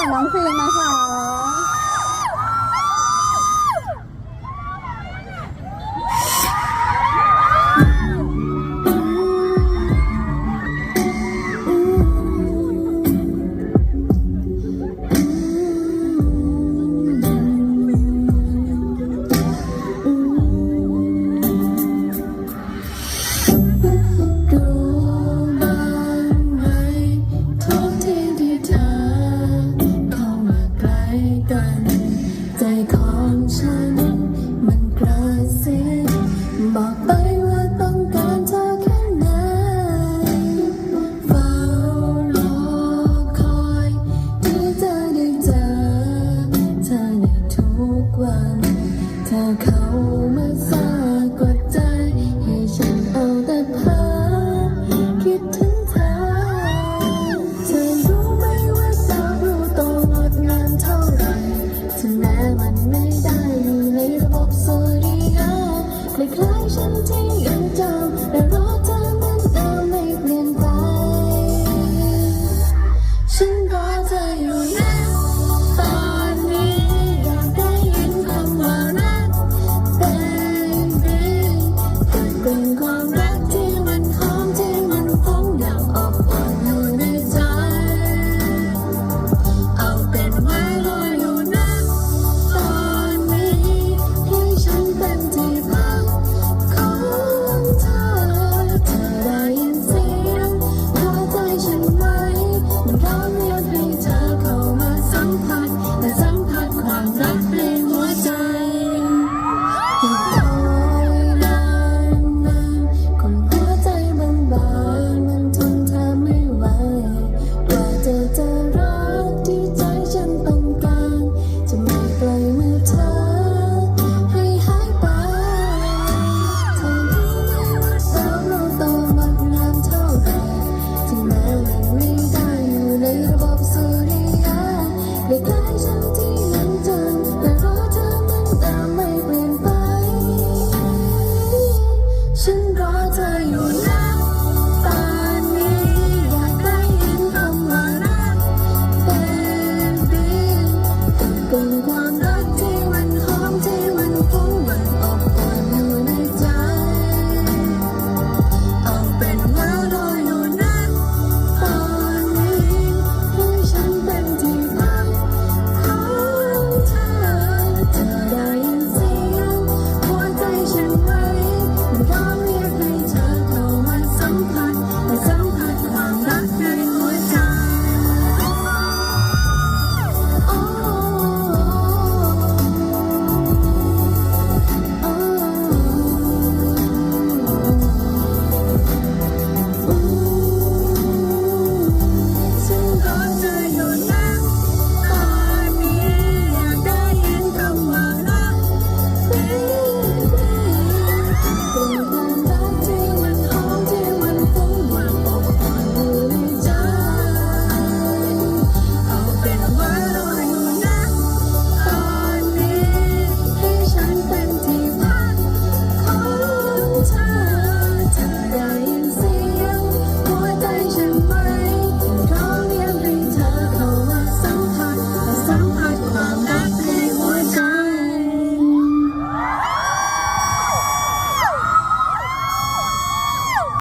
ของน้องฟิล์มนะคะ มาสากกว่ใจ ให้ฉันเอาแต่ภาพคิดถึงเธอ เธอรู้ไหมว่าสาวรู้ตัวดงามเท่าไหร่ถึงแม้มันไม่ได้อยู่ในระบบสุริยะคล้ายๆฉันที่